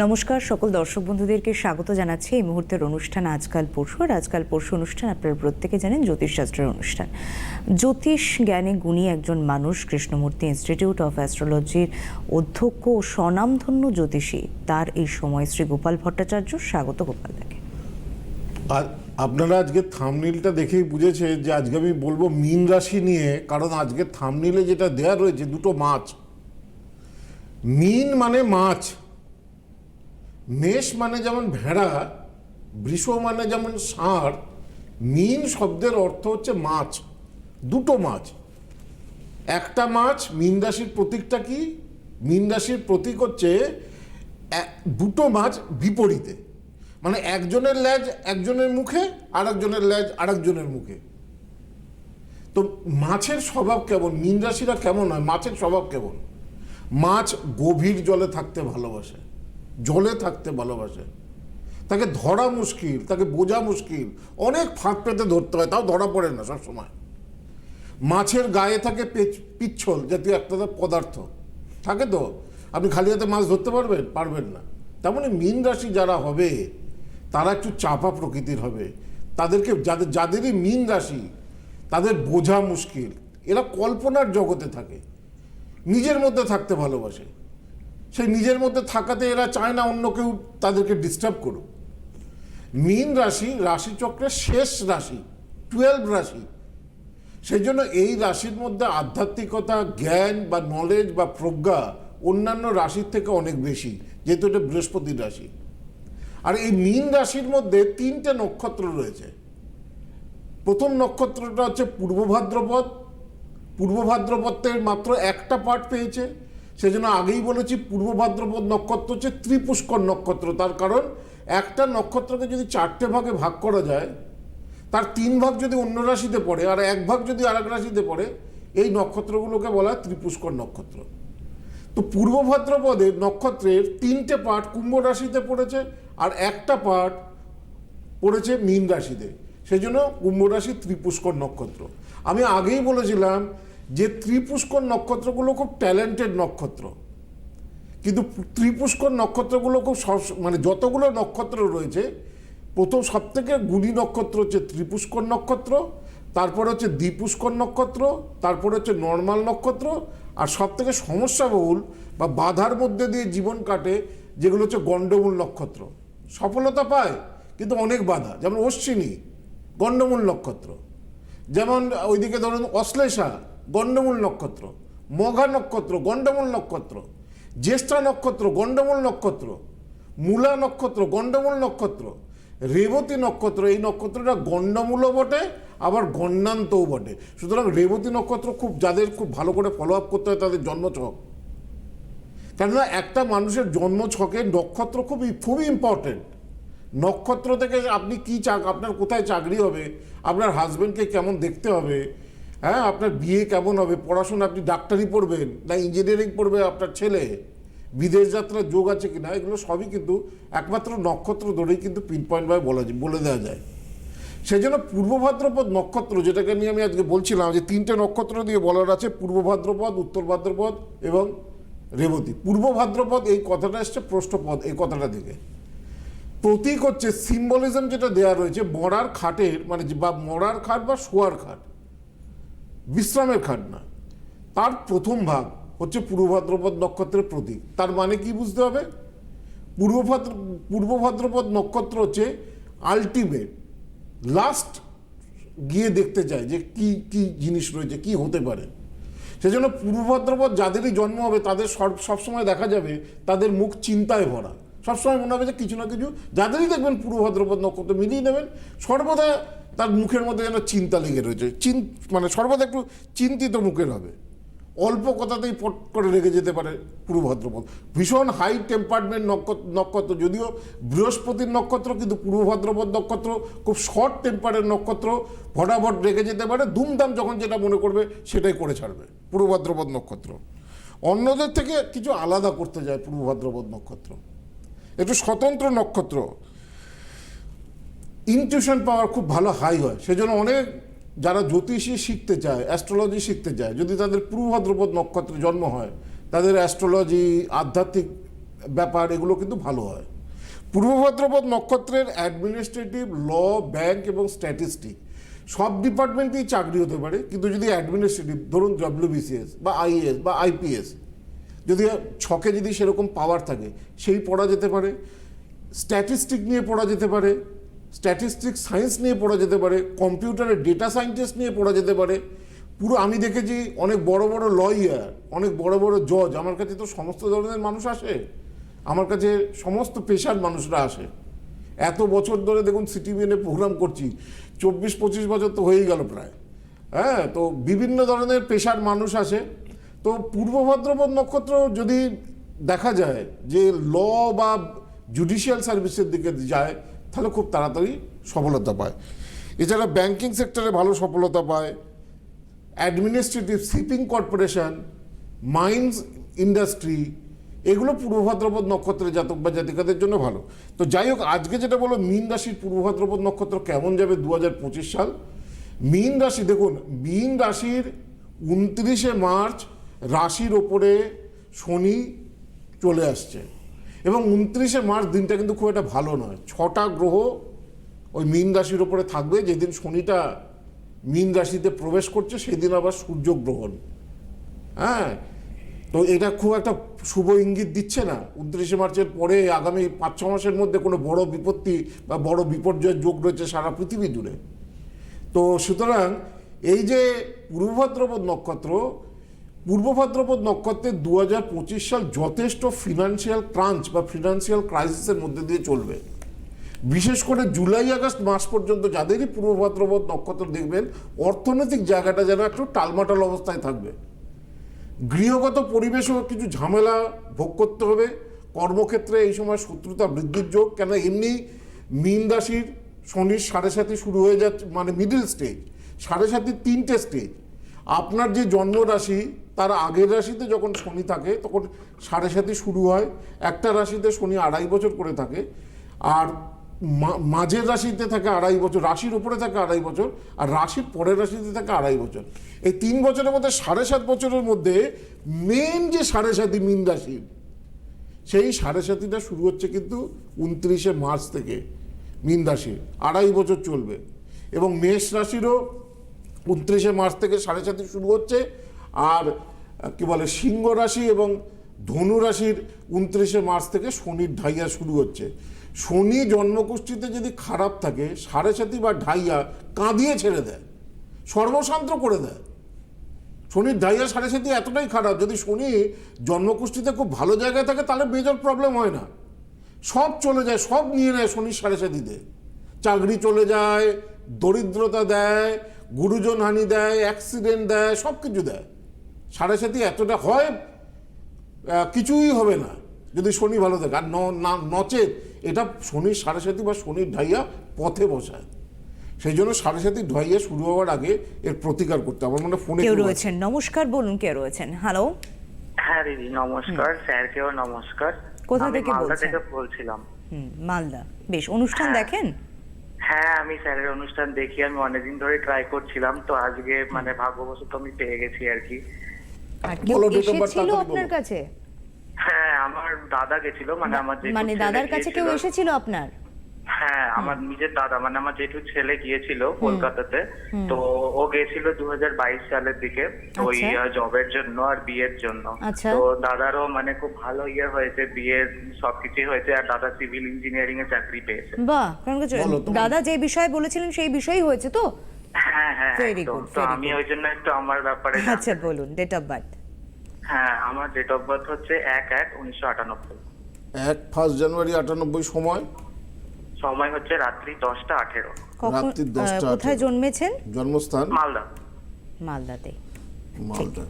নমস্কার, সকল দর্শক বন্ধুদেরকে স্বাগত জানাচ্ছি। এই মুহূর্তের অনুষ্ঠান আজকাল পরশু, আর আজকাল পরশু অনুষ্ঠান আপনারা প্রত্যেকে জানেন জ্যোতিষশাস্ত্রের অনুষ্ঠান। জ্যোতিষ জ্ঞানে গুণী একজন মানুষ কৃষ্ণমূর্তি ইনস্টিটিউট অফ অ্যাস্ট্রোলজির অধ্যক্ষ ও স্বনামধন্য জ্যোতিষী। তার এই সময় শ্রী গোপাল ভট্টাচার্য। স্বাগত গোপাল দাকে আর আপনারা আজকে থামনিলটা দেখেই বুঝেছে যে আজকে আমি বলব মীন রাশি নিয়ে, কারণ আজকে থামনিলে যেটা দেয়া রয়েছে, দুটো মাছ। মীন মানে মাছ। মেষ মানে যেমন ভেড়া, বৃষ মানে যেমন ষাঁড়, মিন শব্দের অর্থ হচ্ছে মাছ, দুটো মাছ। একটা মাছ মীন রাশির প্রতীকটা কি? মীন রাশির প্রতীক হচ্ছে দুটো মাছ বিপরীতে। মানে একজনের ল্যাজ একজনের মুখে আর একজনের লেজ আর একজনের মুখে। তো মাছের স্বভাব কেমন? মীন রাশিরা কেমন হয়? মাছের স্বভাব কেমন? মাছ গভীর জলে থাকতে ভালোবাসে। জলে থাকতে ভালোবাসে। তাকে ধরা মুশকিল, তাকে বোঝা মুশকিল। অনেক ফাঁক পেতে ধরতে হয়, তাও ধরা পড়ে না সবসময়। মাছের গায়ে থাকে পেচ- পিচ্ছল জাতীয় একটা পদার্থ। থাকে তো? আপনি খালি হাতে মাছ ধরতে পারবেন? পারবেন না। তেমনি মীন রাশি যারা হবে, তারা একটু চাপা প্রকৃতির হবে। তাদেরকে, যাদের, যাদেরই মীন রাশি, তাদের বোঝা মুশকিল। এরা কল্পনার জগতে থাকে। নিজের মধ্যে থাকতে ভালোবাসে। সেই নিজের মধ্যে থাকাতে এরা চায় না অন্য কেউ তাদেরকে ডিস্টার্ব করুক। মীন রাশি, রাশিচক্রের শেষ রাশি টুয়েলভ রাশি। সেই জন্য এই রাশির মধ্যে আধ্যাত্মিকতা, জ্ঞান বা নলেজ বা প্রজ্ঞা অন্যান্য রাশির থেকে অনেক বেশি, যেহেতু এটা বৃহস্পতির রাশি। আর এই মীন রাশির মধ্যে তিনটে নক্ষত্র রয়েছে। প্রথম নক্ষত্রটা হচ্ছে পূর্ব ভাদ্রপদ পূর্ব ভাদ্রপদের মাত্র একটা পার্ট পেয়েছে। সেজন্য আগেই বলেছি পূর্ব ভাদ্রপদ নক্ষত্র হচ্ছে ত্রিপুষ্কর নক্ষত্র। তার কারণ, একটা নক্ষত্রকে যদি চারটে ভাগে ভাগ করা যায়, তার তিন ভাগ যদি অন্য রাশিতে পড়ে আর এক ভাগ যদি আরেক রাশিতে পড়ে, এই নক্ষত্রগুলোকে বলা হয় ত্রিপুষ্কর নক্ষত্র। তো পূর্ব ভাদ্রপদের নক্ষত্রের তিনটে পার্ট কুম্ভ রাশিতে পড়েছে আর একটা পার্ট পড়েছে মীন রাশিতে। সেই জন্য কুম্ভ রাশি ত্রিপুষ্কর নক্ষত্র। আমি আগেই বলেছিলাম যে ত্রিপুষ্কর নক্ষত্রগুলো খুব ট্যালেন্টেড নক্ষত্র। কিন্তু ত্রিপুষ্কর নক্ষত্রগুলো খুব মানে যতগুলো নক্ষত্র রয়েছে, প্রথম সব থেকে গুণী নক্ষত্র হচ্ছে ত্রিপুষ্কর নক্ষত্র, তারপরে হচ্ছে দ্বিপুষ্কর নক্ষত্র, তারপরে হচ্ছে নর্মাল নক্ষত্র, আর সব থেকে সমস্যাবহুল বা বাধার মধ্যে দিয়ে জীবন কাটে যেগুলো হচ্ছে গণ্ডমূল নক্ষত্র। সফলতা পায়, কিন্তু অনেক বাধা। যেমন অশ্বিনী, গণ্ডমূল নক্ষত্র। যেমন ওইদিকে ধরুন অশ্লেষা গণ্ডমূল নক্ষত্র, মঘা নক্ষত্র, গণ্ডমূল নক্ষত্র, জ্যেষ্ঠা নক্ষত্র, গণ্ডমূল নক্ষত্র, মূলা নক্ষত্র, গণ্ডমূল নক্ষত্র, রেবতী নক্ষত্র, এই নক্ষত্রটা গণ্ডমূলও বটে, আবার গণ্ডান্তও বটে। সুতরাং রেবতী নক্ষত্র খুব, যাদের খুব ভালো করে ফলো আপ করতে হয়, তাদের জন্মছক কেননা একটা মানুষের জন্ম ছকে নক্ষত্র খুবই খুবই ইম্পর্টেন্ট নক্ষত্র থেকে আপনি কি চাক আপনার কোথায় চাকরি হবে, আপনার হাজবেন্ডকে কেমন দেখতে হবে হ্যাঁ আপনার বিয়ে কেমন হবে? পড়াশোনা আপনি ডাক্তারি পড়বেন না ইঞ্জিনিয়ারিং পড়বে আপনার ছেলে? বিদেশ যাত্রার যোগ আছে কিনা? এগুলো সবই কিন্তু একমাত্র নক্ষত্র ধরেই কিন্তু পিন পয়েন্টভাবে বলা যায়, বলে দেওয়া যায়। সেই জন্য পূর্ব ভাদ্রপদ নক্ষত্র, যেটাকে নিয়ে আমি আজকে বলছিলাম, যে তিনটে নক্ষত্র দিয়ে বলার আছে পূর্ব ভাদ্রপদ উত্তর ভাদ্রপদ এবং রেবতী। পূর্ব ভাদ্রপদ এই কথাটা এসছে প্রষ্ঠপদ এই কথাটা থেকে। প্রতীক হচ্ছে সিম্বলিজম যেটা দেওয়া রয়েছে, মরার খাটের মানে বা মরার খাট বা শোয়ার খাট। বিশ্রামের খাট না। তার প্রথম ভাগ হচ্ছে পূর্ব ভাদ্রপদ নক্ষত্রের প্রতীক। তার মানে কি বুঝতে হবে? পূর্ব ভাদ্র, পূর্ব ভাদ্রপদ নক্ষত্র হচ্ছে আলটিমেট লাস্ট গিয়ে দেখতে চায় যে কি কি জিনিস রয়েছে, কি হতে পারে। সেজন্য পূর্ব ভাদ্রপদ যাদেরই জন্ম হবে, তাদের সব সবসময় দেখা যাবে তাদের মুখ চিন্তায় ভরা। সবসময় মনে হবে যে কিছু না কিছু যাদেরই দেখবেন পূর্ব ভাদ্রপদ নক্ষত্র মিলিয়ে নেবেন। সর্বদা তার মুখের মধ্যে যেন চিন্তা লেগে রয়েছে। চিন মানে সর্বদা একটু চিন্তিত মুখের হবে। অল্প কথাতেই পট করে রেগে যেতে পারে পূর্ব ভাদ্রপদ ভীষণ হাই টেম্পারমেন্ট নক্ষত্র, যদিও বৃহস্পতির নক্ষত্র, কিন্তু পূর্ব ভাদ্রপদ নক্ষত্র, খুব শর্ট টেম্পারের নক্ষত্র, ভটাভট রেগে যেতে পারে দুমদাম যখন যেটা মনে করবে সেটাই করে ছাড়বে পূর্ব ভাদ্রপদ নক্ষত্র। অন্যদের থেকে কিছু আলাদা করতে যায় পূর্ব ভাদ্রপদ নক্ষত্র। একটু স্বতন্ত্র নক্ষত্র ইনটিউশন পাওয়ার খুব ভালো হাই হয়। সেজন্য অনেক যারা জ্যোতিষী শিখতে চায় অ্যাস্ট্রোলজি শিখতে চায়, যদি তাদের পূর্ব ভাদ্রপদ নক্ষত্রে জন্ম হয়, তাদের অ্যাস্ট্রোলজি আধ্যাত্মিক ব্যাপার, এগুলো কিন্তু ভালো হয়। পূর্ব ভাদ্রপদ নক্ষত্রের অ্যাডমিনিস্ট্রেটিভ ল ব্যাংক এবং স্ট্যাটিস্টিক সব ডিপার্টমেন্টেই চাকরি হতে পারে, কিন্তু যদি অ্যাডমিনিস্ট্রেটিভ ধরুন ডব্লিউবিসিএস বা আইএস বা আইপিএস যদি ছকে যদি সেরকম পাওয়ার থাকে, সেই পড়া যেতে পারে স্ট্যাটিস্টিক নিয়ে পড়া যেতে পারে স্ট্যাটিস্টিক সায়েন্স নিয়ে পড়া যেতে পারে কম্পিউটারের ডেটা সায়েন্টিস্ট নিয়ে পড়া যেতে পারে। পুরো আমি দেখেছি অনেক বড় বড় লয়ার অনেক বড় বড় জজ আমার কাছে তো সমস্ত ধরনের মানুষ আসে। আমার কাছে সমস্ত পেশার মানুষরা আসে। এত বছর ধরে দেখুন সিটিভিএনে প্রোগ্রাম করছি, চব্বিশ পঁচিশ বছর তো হয়েই গেল প্রায়। হ্যাঁ তো বিভিন্ন ধরনের পেশার মানুষ আসে। তো পূর্ব ভাদ্রপদ নক্ষত্র যদি দেখা যায় যে ল বা জুডিশিয়াল সার্ভিসের দিকে যায় তাহলে খুব তাড়াতাড়ি সফলতা পায়। এছাড়া ব্যাংকিং সেক্টরে ভালো সফলতা পায়। Administrative shipping corporation mines industry এগুলো পূর্ব ভাদ্রপদ নক্ষত্রের জাতক বা জাতিকাদের জন্য ভালো। তো যাই হোক, আজকে যেটা বলো, মীন রাশির পূর্ব ভাদ্রপদ নক্ষত্র কেমন যাবে দু হাজার পঁচিশ সাল? মীন রাশি, দেখুন, মীন রাশির উনত্রিশে মার্চ রাশির ওপরে শনি চলে আসছে। এবং উনত্রিশে মার্চ দিনটা কিন্তু খুব একটা ভালো নয়। ছটা গ্রহ ওই মীন রাশির ওপরে থাকবে, যেদিন শনিটা মীন রাশিতে প্রবেশ করছে, সেদিন আবার সূর্যগ্রহণ হ্যাঁ? তো এটা খুব একটা শুভ ইঙ্গিত দিচ্ছে না। উনত্রিশে মার্চের পরে আগামী পাঁচ ছ মাসের মধ্যে কোনো বড় বিপত্তি বা বড় বিপর্যয়ের যোগ রয়েছে সারা পৃথিবী জুড়ে। তো সুতরাং এই যে পূর্বভাদ্রপদ নক্ষত্র পূর্ব ভাদ্রপদ নক্ষত্রের দু হাজার পঁচিশ সাল যথেষ্ট ফিনান্সিয়াল ক্রাঞ্চ বা ফিনান্সিয়াল ক্রাইসিসের মধ্যে দিয়ে চলবে। বিশেষ করে জুলাই, আগস্ট মাস পর্যন্ত যাদেরই পূর্ব ভাদ্রপদ নক্ষত্র দেখবেন, অর্থনৈতিক জায়গাটা যেন একটু টালমাটাল অবস্থায় থাকবে। গৃহগত পরিবেশেও কিছু ঝামেলা ভোগ করতে হবে। কর্মক্ষেত্রে এই সময় শত্রুতা বৃদ্ধির যোগ কেন এমনি মীন রাশির শনির সাড়ে সাথে শুরু হয়ে যাচ্ছে মানে মিডিল স্টেজ সাড়ে সাথে তিনটে স্টেজ আপনার যে জন্ম রাশি তার আগের রাশিতে যখন শনি থাকে, তখন সাড়ে সাথে শুরু হয়, একটা রাশিতে শনি আড়াই বছর করে থাকে, আর মাঝের রাশিতে থাকে আড়াই বছর, রাশির উপরে থাকে আড়াই বছর, আর রাশির পরের রাশিতে থাকে আড়াই বছর। এই তিন বছরের মধ্যে সাড়ে সাত বছরের মধ্যে মেন যে সাড়ে সাতি মিন রাশির সেই সাড়ে সাতিটা শুরু হচ্ছে কিন্তু উনত্রিশে মার্চ থেকে মিন রাশির আড়াই বছর চলবে। এবং মেষ রাশিরও উনত্রিশে মার্চ থেকে সাড়ে সাতি শুরু হচ্ছে, আর কি বলে, সিংহ রাশি এবং ধনু রাশির উনত্রিশে মার্চ থেকে শনির ঢাইয়া শুরু হচ্ছে। শনি জন্মকুষ্ঠিতে যদি খারাপ থাকে সাড়ে সাতি বা ঢাইয়া কাঁদিয়ে ছেড়ে দেয়, সর্বশান্ত করে দেয়। শনির ঢাইয়া সাড়ে সাতি এতটাই খারাপ, যদি শনি জন্মকুষ্ঠিতে খুব ভালো জায়গায় থাকে, তাহলে মেজর প্রবলেম হয় না। সব চলে যায়, সব নিয়ে নেয় শনির সাড়ে সাতিতে চাকরি চলে যায়, দরিদ্রতা দেয়, গুরুজন হানি দেয় অ্যাক্সিডেন্ট দেয় সব কিছু দেয়। সাড়ে সাতি এতটা হয় কিছুই হবে না। যদি শনি ভালো থাকে আর না নচেত এটা শনির সাড়ে সাতি বা শনির ঢাইয়া পথে বসায়। সেই জন্য সাড়ে সাতি ঢাইয়া শুরু হওয়ার আগে এর প্রতিকার করতে আমার মনে ফোনে কেউ কেউ রয়েছেন। নমস্কার বলুন কে রয়েছেন। হ্যালো হ্যাঁ দিদি নমস্কার। স্যারকেও নমস্কার। কোথা থেকে বলছেন? বলছিলাম। মালদা। বেশ অনুষ্ঠান দেখেন? হ্যাঁ আমি স্যারের অনুষ্ঠান দেখি। আমি অনেকদিন ধরে ট্রাই করছিলাম তো আজকে মানে ভাগ্যবশত আমি পেয়ে গেছি আর কি। আর কেউ বলো, date of birth এসেছিল আপনার কাছে? হ্যাঁ আমার দাদা গেছিল মানে আমার মানে দাদার কাছে কেউ এসেছিল আপনার? হ্যাঁ আমার নিজের দাদা মানে আমার জেঠুর ছেলে গিয়েছিল কলকাতাতে। তো ও গেছিল দু সালের দিকে ওই আচ্ছা। জবের জন্য আর বিয়ের জন্য। আচ্ছা। তো দাদারও মানে খুব ভালো ইয়ে হয়েছে বিয়ে সবকিছুই হয়েছে আর দাদা সিভিল ইঞ্জিনিয়ারিং এ চাকরি পেয়েছে। বাহ দাদা যে বিষয়ে বলেছিলেন সেই বিষয়ই হয়েছে তো? হ্যাঁ হ্যাঁ। তো আমি ওই জন্য একটু আমার ব্যাপারে আচ্ছা বলুন ডেট অফ বার্থ হ্যাঁ আমার ডেট অফ বার্থ হচ্ছে এক এক উনিশশো আটানব্বই। এক ফার্স্ট জানুয়ারি আটানব্বই সময়? সময় হচ্ছে রাত্রি দশটা আঠেরো। রাত্রি দশটা কোথায় জন্মেছেন? জন্মস্থান? মালদা। মালদাতে। মালদা।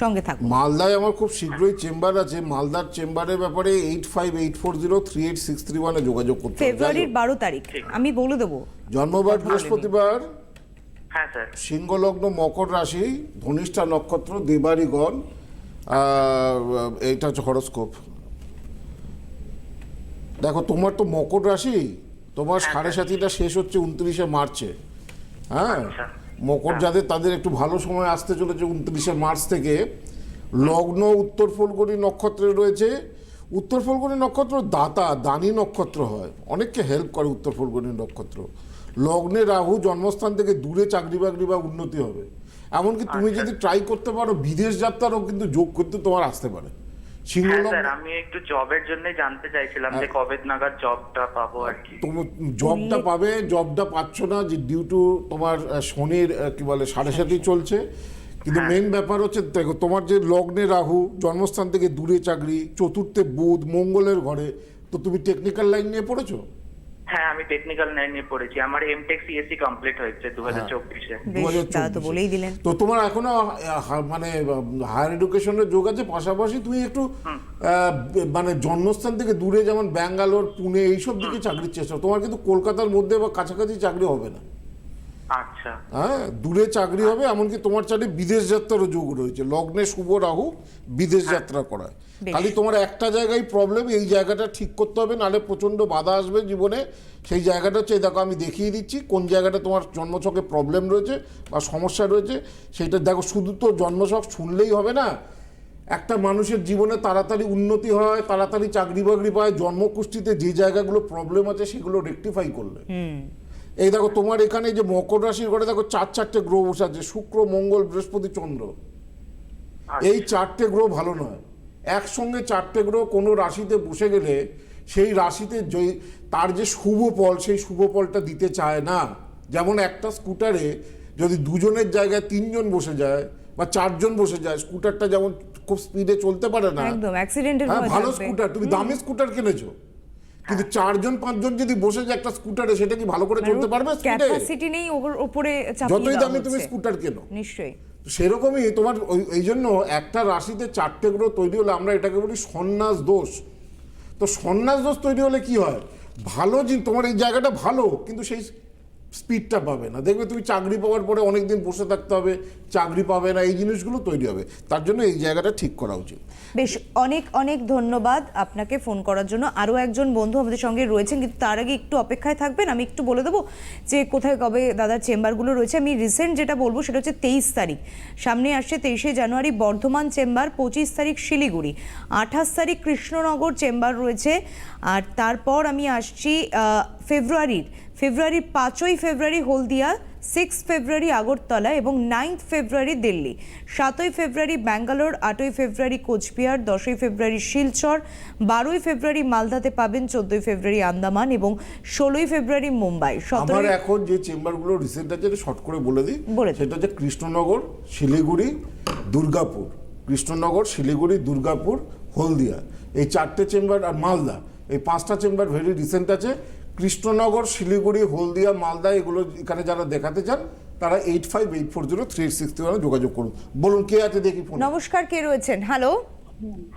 সঙ্গে থাকুন। মালদায় আমার খুব শীঘ্রই চেম্বার আছে। মালদার চেম্বারের ব্যাপারে eight five eight four zero three eight six three ওয়ানে যোগাযোগ করতে। ফেব্রুয়ারির বারো তারিখ। আমি বলে দেবো। জন্মবার বৃহস্পতিবার হ্যাঁ স্যার। সিংহলগ্ন মকর রাশি ধনিষ্ঠা নক্ষত্র দেবারিগণ এইটা হচ্ছে হরস্কোপ। দেখো তোমার তো মকর রাশি তোমার সাড়ে সাতিটা শেষ হচ্ছে উনত্রিশে মার্চে। হ্যাঁ? আচ্ছা। মকর যাদের তাদের একটু ভালো সময় আসতে চলেছে উনত্রিশে মার্চ থেকে। লগ্ন উত্তর ফলগুনি নক্ষত্রে রয়েছে। উত্তর ফলগুনি নক্ষত্র দাতা দানি নক্ষত্র হয়। অনেককে হেল্প করে উত্তর ফলগুনি নক্ষত্র। লগ্নে রাহু জন্মস্থান থেকে দূরে চাকরি বাকরি বা উন্নতি হবে। এমনকি তুমি আচ্ছা। যদি ট্রাই করতে পারো বিদেশ যাত্রারও কিন্তু যোগ করতে তোমার আসতে পারে। সিংহ লগ্ন স্যার আমি একটু জবের জন্য জানতে চাইছিলাম যে। কবে নাগাদ জবটা পাবো আর কি। তোমার জবটা পাবে জবটা পাচ্ছ না যে ডিউ টু তোমার আহ, শনির কি বলে সাড়ে সাথে চলছে। কিন্তু মেন ব্যাপার হচ্ছে দেখো তোমার যে লগ্নে রাহু জন্মস্থান থেকে দূরে চাকরি চতুর্থে বুধ মঙ্গলের ঘরে তো তুমি টেকনিক্যাল লাইন নিয়ে পড়েছো? হ্যাঁ আমি টেকনিক্যাল নিয়ে পড়েছি। আমার এমটেক সিএসসি কমপ্লিট হয়েছে দু হাজার চব্বিশে। বেশ 2024 দাদা তো বলেই দিলেন। তো তোমার এখনও মানে হায়ার এডুকেশনের যোগ আছে পাশাপাশি তুমি একটু মানে জন্মস্থান থেকে দূরে যেমন ব্যাঙ্গালোর পুনে এইসব দিকে চাকরির চেষ্টা তোমার কিন্তু কলকাতার মধ্যে বা কাছাকাছি চাকরি হবে না। আচ্ছা। হ্যাঁ দূরে চাকরি হবে এমনকি তোমার চাইলে বিদেশ যাত্রারও যোগ রয়েছে। লগ্নে শুভ রাহু বিদেশ যাত্রা করায়। খালি তোমার একটা জায়গায় প্রবলেম এই জায়গাটা ঠিক করতে হবে নাহলে প্রচণ্ড বাধা আসবে জীবনে। সেই জায়গাটা হচ্ছে দেখো আমি দেখিয়ে দিচ্ছি কোন জায়গাটা তোমার জন্মছকে প্রবলেম রয়েছে বা সমস্যা রয়েছে সেইটা দেখো শুধু তো জন্মছক শুনলেই হবে না। একটা মানুষের জীবনে তাড়াতাড়ি উন্নতি হয় তাড়াতাড়ি চাকরি বাকরি পায় জন্মকুষ্ঠিতে যে জায়গাগুলো প্রবলেম আছে সেগুলো রেকটিফাই করলে। এই দেখো তোমার এখানে যে মকর রাশির ঘরে দেখো চার চারটে গ্রহ বসে আছে শুক্র মঙ্গল বৃহস্পতি চন্দ্র। আচ্ছা। এই চারটে গ্রহ ভালো নয়। একসঙ্গে চারটে গ্রহ কোনো রাশিতে বসে গেলে সেই রাশিতে যে তার যে শুভ ফল সেই শুভ ফলটা দিতে চায় না। যেমন একটা স্কুটারে যদি দুজনের জায়গায় তিনজন বসে যায় বা চারজন বসে যায় স্কুটারটা যেমন খুব স্পিডে চলতে পারে না। একদম অ্যাক্সিডেন্টের হ্যাঁ ভালো স্কুটার তুমি দামি স্কুটার কিনেছো। কিন্তু চারজন পাঁচজন যদি বসে যায় একটা স্কুটারে সেটা কি ভালো করে চলতে পারবে স্পিডে? ক্যাপাসিটি নেই ওর উপরে চাপিয়ে যতই দামি তুমি স্কুটার কেনো। নিশ্চয়ই। সেরকমই তোমার এই জন্য একটা রাশিতে চারটে গ্রহ তৈরি হলে আমরা এটাকে বলি সন্ন্যাস দোষ। তো সন্ন্যাস দোষ তৈরি হলে কি হয়? ভালো তোমার এই জায়গাটা ভালো, কিন্তু সেই স্পিডটা পাবে না। দেখবে তুমি চাকরি পাওয়ার পরে অনেকদিন বসে থাকতে হবে, চাকরি পাবে না, এই জিনিসগুলো তৈরি হবে। তার জন্য এই জায়গাটা ঠিক করা উচিত। বেশ, অনেক অনেক ধন্যবাদ আপনাকে ফোন করার জন্য। আরও একজন বন্ধু আমাদের সঙ্গে রয়েছেন, কিন্তু তার আগে একটু অপেক্ষায় থাকবেন। আমি একটু বলে দেবো যে কোথায় কবে দাদার চেম্বারগুলো রয়েছে। আমি রিসেন্ট যেটা বলব সেটা হচ্ছে তেইশ তারিখ। সামনে আসছে তেইশে জানুয়ারি, বর্ধমান চেম্বার, পঁচিশ তারিখ শিলিগুড়ি। আঠাশ তারিখ কৃষ্ণনগর চেম্বার রয়েছে। আর তারপর আমি আসছি ফেব্রুয়ারির ফেব্রুয়ারির পাঁচই ফেব্রুয়ারি হলদিয়া সিক্স ফেব্রুয়ারি আগরতলা এবং নাইন্থ ফেব্রুয়ারি দিল্লি। সাতই ফেব্রুয়ারি ব্যাঙ্গালোর আটই ফেব্রুয়ারি কোচবিহার দশই ফেব্রুয়ারি শিলচর বারোই ফেব্রুয়ারি মালদাতে পাবেন চোদ্দই ফেব্রুয়ারি আন্দামান এবং ষোলোই ফেব্রুয়ারি মুম্বাই। আমার এখন যে চেম্বারগুলো রিসেন্ট আছে শর্ট করে বলে দিই। সেটা হচ্ছে কৃষ্ণনগর শিলিগুড়ি দুর্গাপুর। কৃষ্ণনগর শিলিগুড়ি দুর্গাপুর হলদিয়া। এই চারটে চেম্বার আর মালদা। এই পাঁচটা চেম্বার ভেরি রিসেন্ট আছে। কৃষ্ণনগর শিলিগুড়ি হলদিয়া মালদা এগুলো এখানে যারা দেখাতে চান তারা eight five eight four zero three six three যোগাযোগ করুন। বলুন কে আছে দেখি ফোন নমস্কার কে রয়েছেন? হ্যালো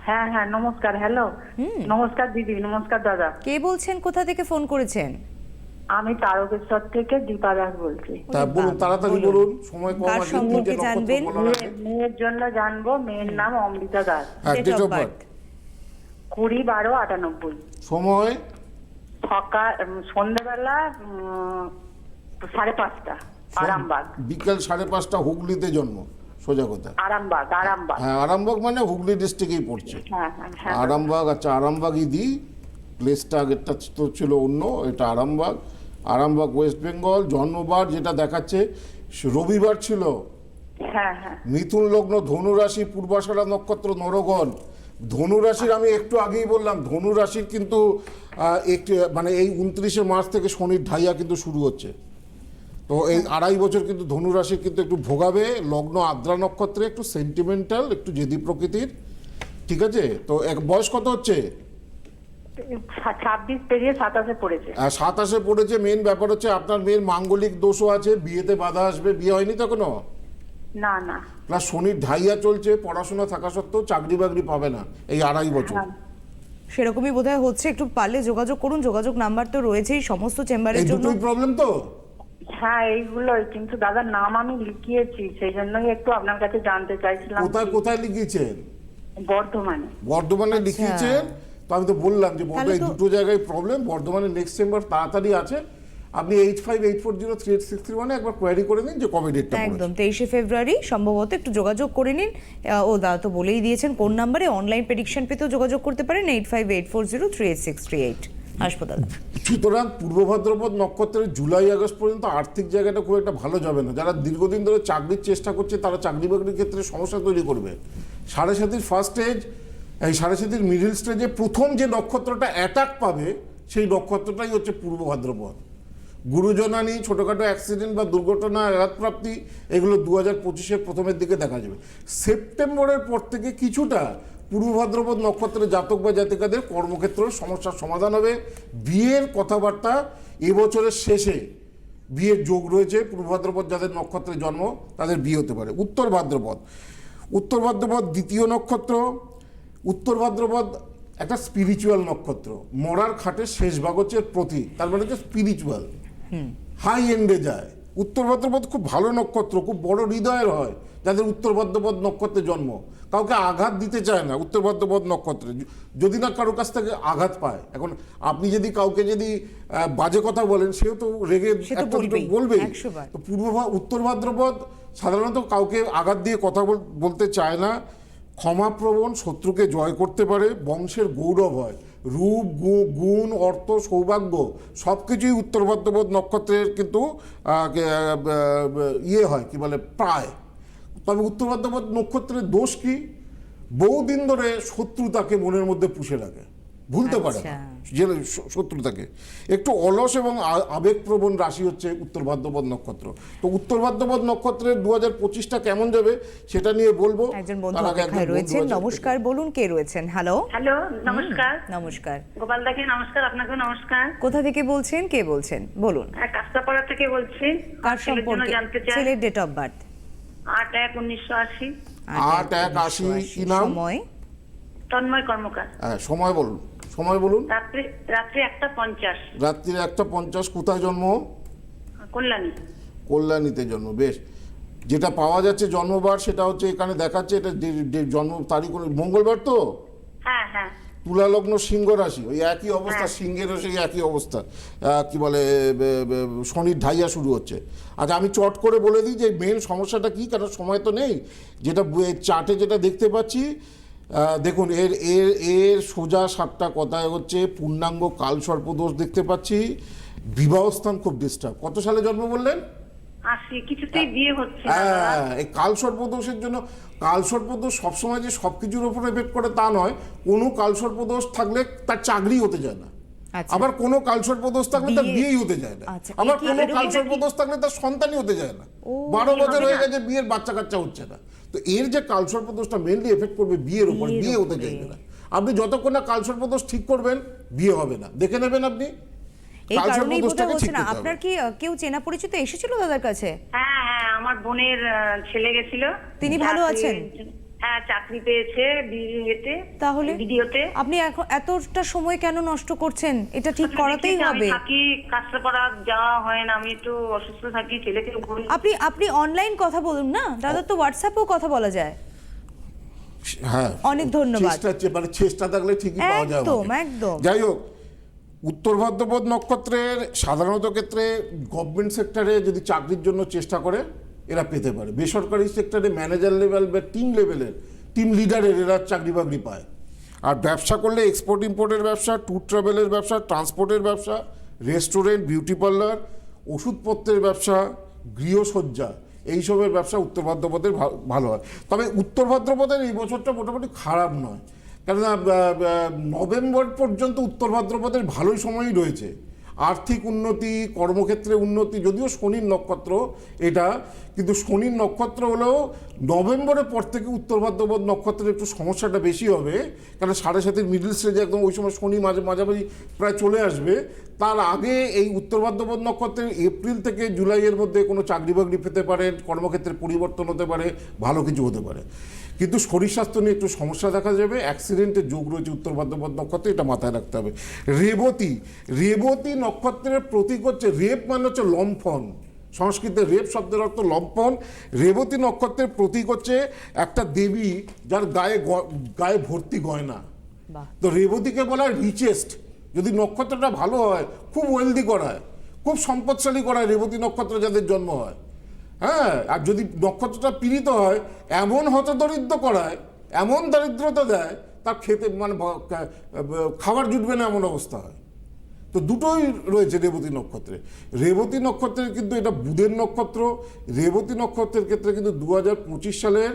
হ্যাঁ হ্যাঁ নমস্কার হ্যালো নমস্কার দিদি নমস্কার দাদা। কে বলছেন? কোথা থেকে ফোন করেছেন? আমি তারকেশ্বর থেকে দীপা দাস বলছি। বলুন তাড়াতাড়ি বলুন। সময় কম আছে সম্পর্কে জানবেন? মেয়ের জন্য জানব মেয়ের নাম অমৃতা দাস। হ্যাঁ। কুড়ি বারো আটানব্বই। সময়? সকাল সন্ধ্যেবেলা সাড়ে পাঁচটা আরামবাগ। বিকেল সাড়ে পাঁচটা হুগলিতে জন্ম সোজা কথা। আরামবাগ আরামবাগ। হ্যাঁ আরামবাগ মানে হুগলি ডিস্ট্রিক্টেই পড়ছে। হ্যাঁ হ্যাঁ হ্যাঁ। আরামবাগ আচ্ছা আরামবাগই দিই প্লেসটা আগেরটা তো ছিল অন্য এটা আরামবাগ। আরামবাগ ওয়েস্ট বেঙ্গল জন্মবার যেটা দেখাচ্ছে রবিবার ছিল। মিথুন লগ্ন ধনুরাশি পূর্বাষাঢ়া নক্ষত্র নরগণ। ধনুরাশির আমি একটু আগেই বললাম ধনুরাশির কিন্তু একটু মানে এই উনত্রিশে মার্চ থেকে শনির ঢাইয়া কিন্তু শুরু হচ্ছে। তো এই আড়াই বছর কিন্তু ধনুরাশির কিন্তু একটু ভোগাবে লগ্ন আদ্রা নক্ষত্রে একটু সেন্টিমেন্টাল একটু জেদি প্রকৃতির ঠিক আছে? তো এক বয়স কত হচ্ছে? ছাব্বিশ পেরিয়ে সাতাশে পড়েছে। সাতাশে পড়েছে মেন ব্যাপার হচ্ছে আপনার মেয়ের মাঙ্গলিক দোষও আছে বিয়েতে বাধা আসবে বিয়ে হয়নি তো না না। শনির ঢাইয়া চলছে পড়াশোনা থাকা সত্ত্বেও চাকরি বাকরি পাবে না এই আড়াই বছর। হ্যাঁ। সেরকমই বোধহয় হচ্ছে একটু পারলে যোগাযোগ করুন যোগাযোগ নাম্বার তো রয়েছেই সমস্ত এই চেম্বারের জন্য। দুটোই প্রবলেম তো? হ্যাঁ এইগুলোই কিন্তু দাদার নাম আমি লিখিয়েছি সেই জন্যই একটু আপনার কাছে জানতে চাইছিলাম কোথায় কোথায় লিখিয়েছেন বর্ধমানে। বর্ধমানে লিখিয়েছেন তো আমি তো বললাম যে দুটো জায়গায় প্রবলেম বর্ধমানে নেক্সট চেম্বার তাড়াতাড়ি আছে আপনি eight five eight four zero three eight six three ওয়ানে একবার কোয়ারি করে নিন যে কবে ডেটটা একদম তেইশে ফেব্রুয়ারি সম্ভবত একটু যোগাযোগ করে নিন। ও দাদা তো বলেই দিয়েছেন কোন নাম্বারে অনলাইন প্রেডিকশন পেতেও যোগাযোগ করতে পারেন eight five eight four zero three eight six three eight হাসপাতাল। সুতরাং পূর্ব ভাদ্রপদ নক্ষত্রের জুলাই আগস্ট পর্যন্ত আর্থিক জায়গাটা খুব একটা ভালো যাবে না। যারা দীর্ঘদিন ধরে চাকরির চেষ্টা করছে তারা চাকরি বাকরির ক্ষেত্রে সমস্যা তৈরি করবে। সাড়ে সাতির ফার্স্ট স্টেজ এই সাড়ে সাতির মিডিল স্টেজে প্রথম যে নক্ষত্রটা অ্যাটাক পাবে সেই নক্ষত্রটাই হচ্ছে পূর্ব ভাদ্রপদ। গুরুজনানি ছোটোখাটো অ্যাক্সিডেন্ট বা দুর্ঘটনা, আঘাতপ্রাপ্তি, এগুলো দু হাজার পঁচিশের প্রথমের দিকে দেখা যাবে। সেপ্টেম্বরের পর থেকে কিছুটা পূর্ব ভাদ্রপদ নক্ষত্রের জাতক বা জাতিকাদের কর্মক্ষেত্রের সমস্যার সমাধান হবে। বিয়ের কথাবার্তা এবছরের শেষে বিয়ের যোগ রয়েছে। পূর্ব ভাদ্রপদ যাদের নক্ষত্রে জন্ম, তাদের বিয়ে হতে পারে। উত্তর ভাদ্রপদ। উত্তর ভাদ্রপদ দ্বিতীয় নক্ষত্র। উত্তর ভাদ্রপদ একটা স্পিরিচুয়াল নক্ষত্র। মরার খাটের শেষ ভাগ হচ্ছে এর প্রতি তার মানে হচ্ছে স্পিরিচুয়াল হাই এন্ডে যায়। উত্তর ভাদ্রপদ খুব ভালো নক্ষত্র খুব বড় হৃদয়ের হয় যাদের উত্তর ভাদ্রপদ নক্ষত্রে জন্ম। কাউকে আঘাত দিতে চায় না উত্তর ভাদ্রপদ নক্ষত্রে। যদি না কারও কাছ থেকে আঘাত পায় এখন আপনি যদি কাউকে যদি বাজে কথা বলেন সেও তো রেগে সে তো বলবেই, পূর্ব উত্তর ভাদ্রপদ সাধারণত কাউকে আঘাত দিয়ে কথা বল- বলতে চায় না। ক্ষমাপ্রবণ শত্রুকে জয় করতে পারে বংশের গৌরব হয়। রূপ গুণ, অর্থ, সৌভাগ্য সব কিছুই উত্তর ভদ্রবোধ নক্ষত্রের কিন্তু ইয়ে হয়, কি বলে, প্রায়। তবে উত্তর ভদ্রবোধ নক্ষত্রের দোষ কি? বহুদিন ধরে শত্রু তাকে মনের মধ্যে পুষে রাখে। ভুলতে পারে না। আচ্ছা। যে শ- শত্রুতাকে একটু অলস এবং আবেগপ্রবণ রাশি হচ্ছে উত্তর ভাদ্রপদ নক্ষত্র। তো উত্তর ভাদ্রপদ নক্ষত্রের দু হাজার পঁচিশটা কেমন যাবে সেটা নিয়ে বলব। একজন বন্ধু অপেক্ষায় রয়েছেন। নমস্কার বলুন কে রয়েছেন? হ্যালো হ্যালো নমস্কার। নমস্কার। গোপাল দাকে নমস্কার আপনাকে নমস্কার। কোথা থেকে বলছেন? কে বলছেন? বলুন। হ্যাঁ, কাস্তাপাড়া থেকে বলছি। কার সম্পর্কে? জানতে চাই। ছেলের ডেট অফ বার্থ আট এক উনিশশো আশি। আট এক আশি কি নাম? সময়? তন্ময় কর্মকার। হ্যাঁ সময় বলুন। সময় বলুন। রাত্রি রাত্রি একটা পঞ্চাশ। রাত্রির একটা পঞ্চাশ কোথায় জন্ম? কল্যাণী। কল্যাণীতে জন্ম বেশ। যেটা পাওয়া যাচ্ছে জন্মবার সেটা হচ্ছে এখানে দেখাচ্ছে এটা জন্ম তারিখ মঙ্গলবার তো? হ্যাঁ হ্যাঁ। তুলা লগ্ন সিংহ রাশি ওই একই অবস্থা সিংহেরও সেই একই অবস্থা। কি বলে শনির ঢাইয়া শুরু হচ্ছে। আচ্ছা আমি চট করে বলে দিই যে মেন সমস্যাটা কি কারণ সময় তো নেই। যেটা চার্টে যেটা দেখতে পাচ্ছি দেখুন এর এর এর সোজা সাতটা কথায় হচ্ছে? পূর্ণাঙ্গ কাল সর্পদোষ দেখতে পাচ্ছি। বিবাহস্থান খুব ডিস্টার্ব কত সালে জন্ম বললেন? কিছুতেই বিয়ে হচ্ছে হ্যাঁ এই কাল সর্পদোষের জন্য কাল সর্পদোষ সবসময় যে সব কিছুর উপর এফেক্ট করে তা নয়। কোনো কাল সর্পদোষ থাকলে তার চাকরি হতে যায় না। আবার কোনো কাল সর্পদোষ থাকলে তার বিয়েই হতে যায় না। আচ্ছা, আবার কোনো এরকম কাল থাকলে তার সন্তানই হতে যায় না। বারো বছর হয়ে গেছে বিয়ের বাচ্চা কাচ্চা হচ্ছে না। তো এর যে কাল সর্পদোষটা মেনলি এফেক্ট করবে বিয়ের উপর বিয়ে হতে। চাইবে না। আপনি যতক্ষণ না কাল সর্পদোষ ঠিক করবেন বিয়ে হবে না। দেখে নেবেন আপনি। এই কারণেই বোধহয় হচ্ছে না। আপনার কি কেউ চেনা পরিচিত এসেছিল দাদার কাছে? হ্যাঁ হ্যাঁ আমার বোনের আহ, ছেলে গেছিল। তিনি ভালো আছেন? হ্যাঁ চাকরি পেয়েছে বিএতে তাহলে ভিডিওতে আপনি এখন এতটা সময় কেন নষ্ট করছেন? এটা ঠিক করাতেই হবে। থাকি কাস্তাপাড়া যাওয়া হয় না আমি একটু অসুস্থ থাকি ছেলেকে আপনি আপনি অনলাইন কথা বলুন না দাদা তো হোয়াটসঅ্যাপেও কথা বলা যায়। হ্যাঁ অনেক ধন্যবাদ। চেষ্টা মানে চেষ্টা থাকলে ঠিকই পাওয়া যায় একদম, একদম। যাই হোক উত্তর ভাদ্রপদ নক্ষত্রের সাধারণত ক্ষেত্রে গভর্নমেন্ট সেক্টরে যদি চাকরির জন্য চেষ্টা করে এরা পেতে পারে। বেসরকারি সেক্টরে ম্যানেজার লেভেল বা টিম লেভেলের টিম লিডারের এরা চাকরি বাকরি পায়। আর ব্যবসা করলে এক্সপোর্ট ইম্পোর্টের ব্যবসা ট্যুর ট্রাভেলের ব্যবসা ট্রান্সপোর্টের ব্যবসা রেস্টুরেন্ট বিউটি পার্লার ওষুধপত্রের ব্যবসা, গৃহসজ্জা, এইসবের ব্যবসা উত্তর ভাদ্রপদের ভালো হয়। তবে উত্তর ভাদ্রপদের এই বছরটা মোটামুটি খারাপ নয়। কেননা নভেম্বর পর্যন্ত উত্তর ভাদ্রপদের ভালোই সময়ই রয়েছে। আর্থিক উন্নতি, কর্মক্ষেত্রে উন্নতি, যদিও শনির নক্ষত্র এটা, কিন্তু শনির নক্ষত্র হলেও নভেম্বরের পর থেকে উত্তর ভাদ্রপদ নক্ষত্রের একটু সমস্যাটা বেশি হবে কারণ সাড়ে সাতের মিডল স্টেজে একদম ওই সময় শনি মাঝে, মাঝামাঝি প্রায় চলে আসবে। তার আগে এই উত্তর ভাদ্রপদ নক্ষত্রের এপ্রিল থেকে জুলাইয়ের মধ্যে কোনো চাকরি বাকরি পেতে পারেন, কর্মক্ষেত্রে পরিবর্তন হতে পারে, ভালো কিছু হতে পারে। কিন্তু শরীর স্বাস্থ্য নিয়ে একটু সমস্যা দেখা যাবে অ্যাক্সিডেন্টের যোগ রয়েছে উত্তর ভাদ্রপদ নক্ষত্রে এটা মাথায় রাখতে হবে। রেবতী রেবতী নক্ষত্রের প্রতীক হচ্ছে রেপ মানে হচ্ছে লম্ফন। সংস্কৃতে রেপ শব্দের অর্থ লম্ফন। রেবতী নক্ষত্রের প্রতীক হচ্ছে একটা দেবী যার গায়ে গ- গায়ে ভর্তি গয়না। তো রেবতীকে বলা হয় রিচেস্ট যদি নক্ষত্রটা ভালো হয় খুব ওয়েলদি করায় খুব সম্পদশালী করায় রেবতী নক্ষত্র যাদের জন্ম হয়। হ্যাঁ আর যদি নক্ষত্রটা পীড়িত হয়, এমন হতদরিদ্র করায়, এমন দারিদ্রতা দেয়, তার খেতে মানে খাবার জুটবে না এমন অবস্থা হয়। তো দুটোই রয়েছে রেবতী নক্ষত্রে। রেবতী নক্ষত্রের কিন্তু এটা বুধের নক্ষত্র, রেবতী নক্ষত্রের ক্ষেত্রে কিন্তু দু হাজার পঁচিশ সালের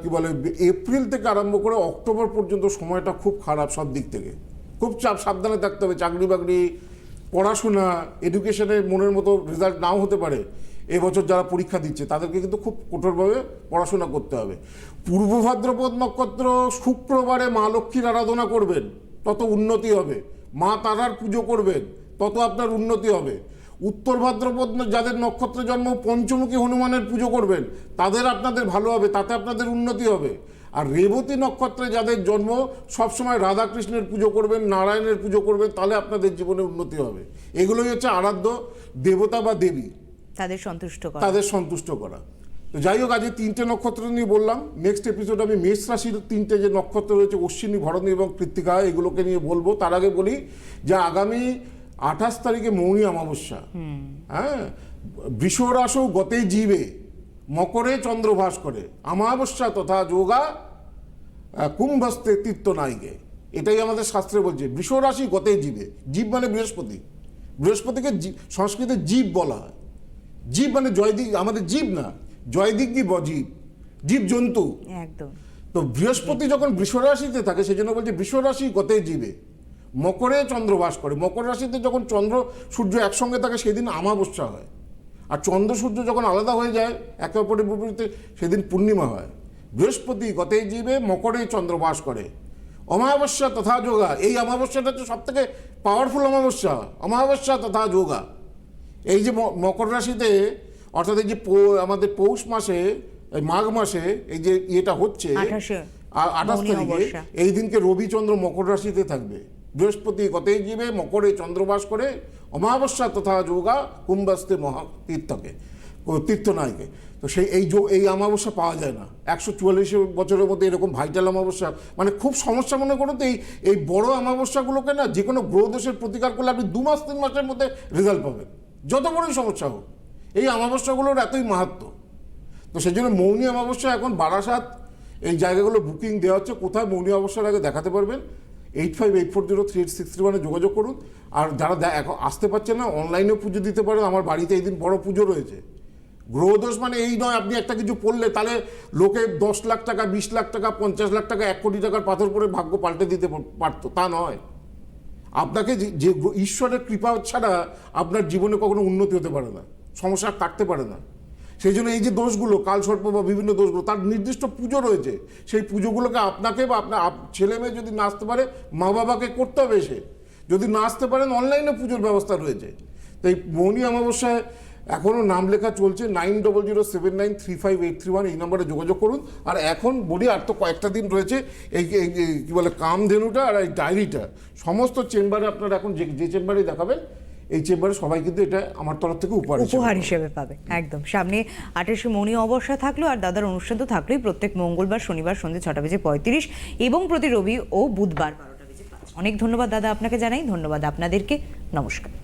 কি বলে, এপ্রিল থেকে আরম্ভ করে অক্টোবর পর্যন্ত সময়টা খুব খারাপ সব দিক থেকে। খুব চাপ, সাবধানে থাকতে হবে, চাকরি বাকরি, পড়াশোনা এডুকেশনের মনের মতো রেজাল্ট নাও হতে পারে। এবছর যারা পরীক্ষা দিচ্ছে, তাদেরকে কিন্তু খুব কঠোরভাবে পড়াশোনা করতে হবে। পূর্ব ভাদ্রপদ নক্ষত্র শুক্রবারে মা লক্ষ্মীর আরাধনা করবেন, তত উন্নতি হবে। মা তারার পুজো করবেন, তত আপনার উন্নতি হবে। উত্তর ভাদ্রপদ যাদের নক্ষত্র জন্ম পঞ্চমুখী হনুমানের পুজো করবেন, তাদের আপনাদের ভালো হবে, তাতে আপনাদের উন্নতি হবে। আর রেবতী নক্ষত্রে যাদের জন্ম সবসময় রাধাকৃষ্ণের পুজো করবেন, নারায়ণের পুজো করবেন, তাহলে আপনাদের জীবনে উন্নতি হবে। এগুলোই হচ্ছে আরাধ্য দেবতা বা দেবী। তাদের সন্তুষ্ট করা। তাদের সন্তুষ্ট করা। তো যাই হোক আজকে তিনটে নক্ষত্র নিয়ে বললাম। নেক্সট এপিসোড আমি মেষ রাশির তিনটে যে নক্ষত্র রয়েছে অশ্বিনী ভরণী এবং কৃত্তিকা এগুলোকে নিয়ে বলব। তার আগে বলি যে আগামী আঠাশ তারিখে মৌনী অমাবস্যা। হ্যাঁ? বৃষরাসও গতে জীবে মকরে চন্দ্রভাস করে অমাবস্যা তথা যোগা কুম্ভস্তে তীর্থ নাইকে এটাই আমাদের শাস্ত্রে বলছে। বৃষরাশি গতে জীবে। জীব মানে বৃহস্পতি। বৃহস্পতিকে সংস্কৃতে জীব বলা হয়। জীব মানে জয়দিক আমাদের জীব না। জয়দিক কি বজীব জীব? জন্তু। একদম। তো বৃহস্পতি যখন বৃষরাশিতে থাকে সেজন্য বলছে বৃষরাশি গতে জীবে। মকরে চন্দ্র বাস করে। মকর রাশিতে যখন চন্দ্র সূর্য একসঙ্গে থাকে সেদিন অমাবস্যা হয়। আর চন্দ্র সূর্য যখন আলাদা হয়ে যায় একে অপরের বিপরীতে সেদিন পূর্ণিমা হয়। বৃহস্পতি গতে জীবে মকরে চন্দ্র বাস করে। অমাবস্যা তথা যোগা এই অমাবস্যাটা হচ্ছে সব থেকে পাওয়ারফুল অমাবস্যা। অমাবস্যা তথা যোগা। এই যে মকর রাশিতে অর্থাৎ এই যে আমাদের পৌষ মাসে মাঘ মাসে এই যে ইয়েটা হচ্ছে আঠাশ তারিখে এই দিনকে রবিচন্দ্র মকর রাশিতে থাকবে। বৃহস্পতি কতেই জীবে মকরে চন্দ্রবাস করে অমাবস্যা তথা যোগা কুম্বাস্তে মহা তীর্থকে ও তীর্থনায়কে। তো সেই এই যো এই অমাবস্যা পাওয়া যায় না। একশো চুয়াল্লিশ বছরের মধ্যে এরকম ভাইটাল অমাবস্যা মানে খুব সমস্যা মনে করো তো এই এই বড় অমাবস্যাগুলোকে না যে কোনো গ্রহদোষের প্রতিকার করলে আপনি দু মাস তিন মাসের মধ্যে রেজাল্ট পাবেন। যত বড়ই সমস্যা হোক, এই অমাবস্যাগুলোর এতই মাহাত্ম্য তো সেই জন্য মৌনী অমাবস্যা এখন বারাসাত, এই জায়গাগুলো বুকিং দেওয়া হচ্ছে। কোথায় মৌনী অমাবস্যার আগে দেখাতে পারবেন? Eight five eight four zero three eight six three ওয়ানে যোগাযোগ করুন। আর যারা এখন আসতে পারছেন না অনলাইনেও পুজো দিতে পারেন। আমার বাড়িতে এই দিন বড় পুজো রয়েছে। গ্রহদোষ মানে এই নয়, আপনি একটা কিছু পড়লে তাহলে লোকে দশ লাখ টাকা, বিশ লাখ টাকা, পঞ্চাশ লাখ টাকা, এক কোটি টাকার পাথর পরে ভাগ্য পাল্টে দিতে পারতো। তা নয়। আপনাকে যে ঈশ্বরের কৃপা ছাড়া আপনার জীবনে কখনো উন্নতি হতে পারে না, সমস্যা কাটতে পারে না। সেই জন্য এই যে দোষগুলো কালসর্প বা বিভিন্ন দোষগুলো, তার নির্দিষ্ট পুজো রয়েছে। সেই পুজোগুলোকে আপনাকে বা আপনার আপ- ছেলে মেয়ে যদি নাচতে পারে, মা বাবাকে করতে হবে সে যদি নাচতে পারেন, অনলাইনে পুজোর ব্যবস্থা রয়েছে। তাই মৌনী অমাবস্যায় এখনও নাম লেখা চলছে nine double zero seven nine three five eight three one এই নম্বরে যোগাযোগ করুন। আর এখন বলি আর তো কয়েকটা দিন রয়েছে এই কী বলে কামধেনুটা আর এই ডায়েরিটা। সমস্ত চেম্বারে আপনারা এখন যে যে চেম্বারে দেখাবেন এই চেম্বারে সবাই কিন্তু এটা আমার তরফ থেকে উপহার উপহার হিসেবে পাবে একদম। সামনে আঠাশে মৌনী অবস্থা থাকল আর দাদার অনুষ্ঠান তো থাকলোই প্রত্যেক মঙ্গলবার শনিবার সন্ধ্যে ছটা বেজে পঁয়ত্রিশ এবং প্রতি রবি ও বুধবার বারোটা বেজে পাঁচ। অনেক ধন্যবাদ দাদা আপনাকে জানাই ধন্যবাদ আপনাদেরকে নমস্কার।